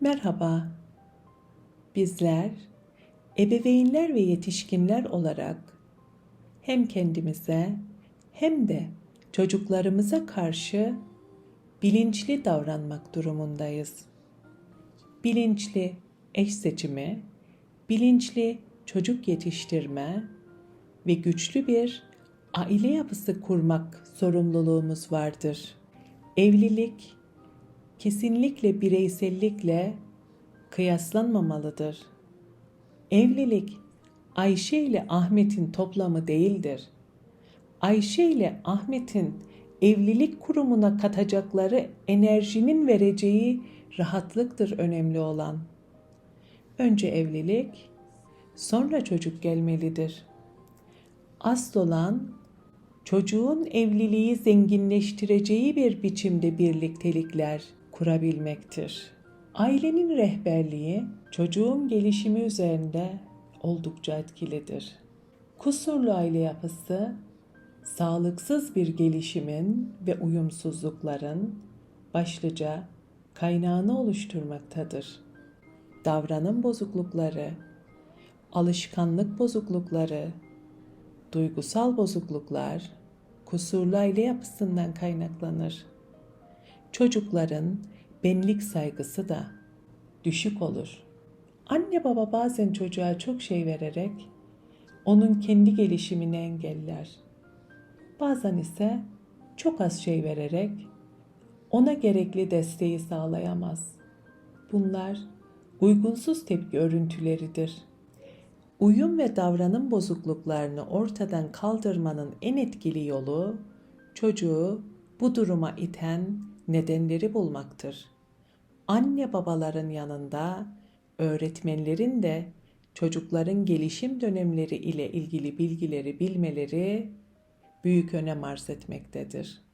Merhaba. Bizler ebeveynler ve yetişkinler olarak hem kendimize hem de çocuklarımıza karşı bilinçli davranmak durumundayız. Bilinçli eş seçimi, bilinçli çocuk yetiştirme ve güçlü bir aile yapısı kurmak sorumluluğumuz vardır. Evlilik kesinlikle bireysellikle kıyaslanmamalıdır. Evlilik Ayşe ile Ahmet'in toplamı değildir. Ayşe ile Ahmet'in evlilik kurumuna katacakları enerjinin vereceği rahatlıktır önemli olan. Önce evlilik, sonra çocuk gelmelidir. Asıl olan çocuğun evliliği zenginleştireceği bir biçimde birliktelikler kurabilmektir. Ailenin rehberliği çocuğun gelişimi üzerinde oldukça etkilidir. Kusurlu aile yapısı sağlıksız bir gelişimin ve uyumsuzlukların başlıca kaynağını oluşturmaktadır. Davranım bozuklukları, alışkanlık bozuklukları, duygusal bozukluklar kusurlu aile yapısından kaynaklanır. Çocukların benlik saygısı da düşük olur. Anne baba bazen çocuğa çok şey vererek onun kendi gelişimini engeller. Bazen ise çok az şey vererek ona gerekli desteği sağlayamaz. Bunlar uygunsuz tepki örüntüleridir. Uyum ve davranım bozukluklarını ortadan kaldırmanın en etkili yolu çocuğu bu duruma iten nedenleri bulmaktır. Anne babaların yanında öğretmenlerin de çocukların gelişim dönemleri ile ilgili bilgileri bilmeleri büyük önem arz etmektedir.